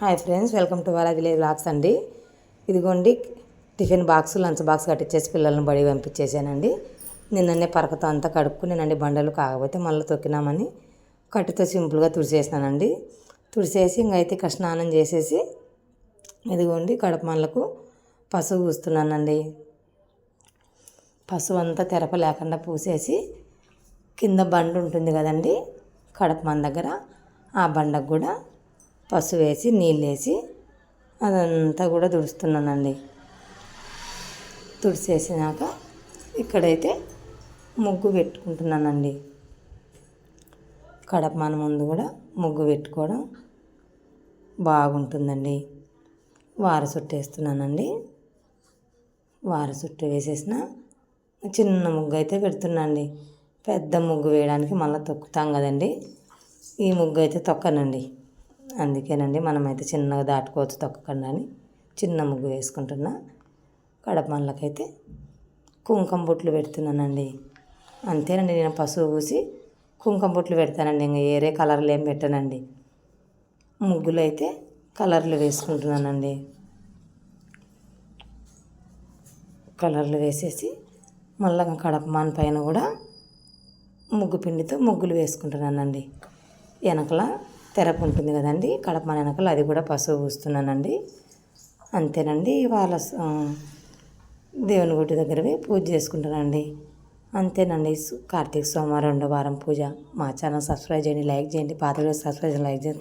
Hi friends welcome to Vara village vlogs అండి. ఇదిగోండి tiffin box lunch box కట్టించేసి పిల్లలను బడి పంపించేసానండి. నిన్ననే పరకతో అంతా కడుక్కునేనండి బండలు కాకపోతే మళ్ళీ తొక్కినామని కట్టుతో సింపుల్గా తుడిచేసినానండి. తుడిచేసి ఇంకైతే ఇక్కడ స్నానం చేసేసి ఇదిగోండి కడప మళ్ళకు పసుపు పూస్తున్నానండి. పసుపు అంతా తెరప లేకుండా పూసేసి కింద బండ ఉంటుంది కదండి కడప మన దగ్గర. ఆ బండకు కూడా పసుపు వేసి నీళ్ళు వేసి అదంతా కూడా తుడుస్తున్నానండి. తుడిచేసినాక ఇక్కడైతే ముగ్గు పెట్టుకుంటున్నానండి. కడప మన ముందు కూడా ముగ్గు పెట్టుకోవడం బాగుంటుందండి. వార చుట్టూ వేస్తున్నానండి. వార చుట్టూ వేసేసిన చిన్న ముగ్గు అయితే పెడుతున్నాండి పెద్ద ముగ్గు వేయడానికి మళ్ళీ తొక్కుతాం కదండి. ఈ ముగ్గు అయితే తొక్కనండి. అందుకేనండి మనమైతే చిన్నగా దాటుకోవచ్చు తొక్కకుండా అని చిన్న ముగ్గు వేసుకుంటున్నా. కడపమల్లకైతే కుంకుమ బొట్లు పెడుతున్నానండి. అంతేనండి నేను పసుపు పూసి కుంకుమ బొట్లు పెడతానండి. ఇంకా వేరే కలర్లు ఏం పెట్టానండి. ముగ్గులు అయితే కలర్లు వేసుకుంటున్నానండి. కలర్లు వేసేసి మళ్ళీ కడపమాన్ పైన కూడా ముగ్గు పిండితో ముగ్గులు వేసుకుంటున్నానండి. వెనకల తెరపు ఉంటుంది కదండి కడప వెనకలు అది కూడా పసుపు పూస్తున్నానండి. అంతేనండి వాళ్ళ దేవుని గుడి దగ్గరవి పూజ చేసుకుంటానండి. అంతేనండి కార్తీక సోమవారం రెండో వారం పూజ. మా ఛానల్ సబ్స్క్రైబ్ చేయండి లైక్ చేయండి పాత సబ్స్క్రైబ్ లైక్ చేయండి.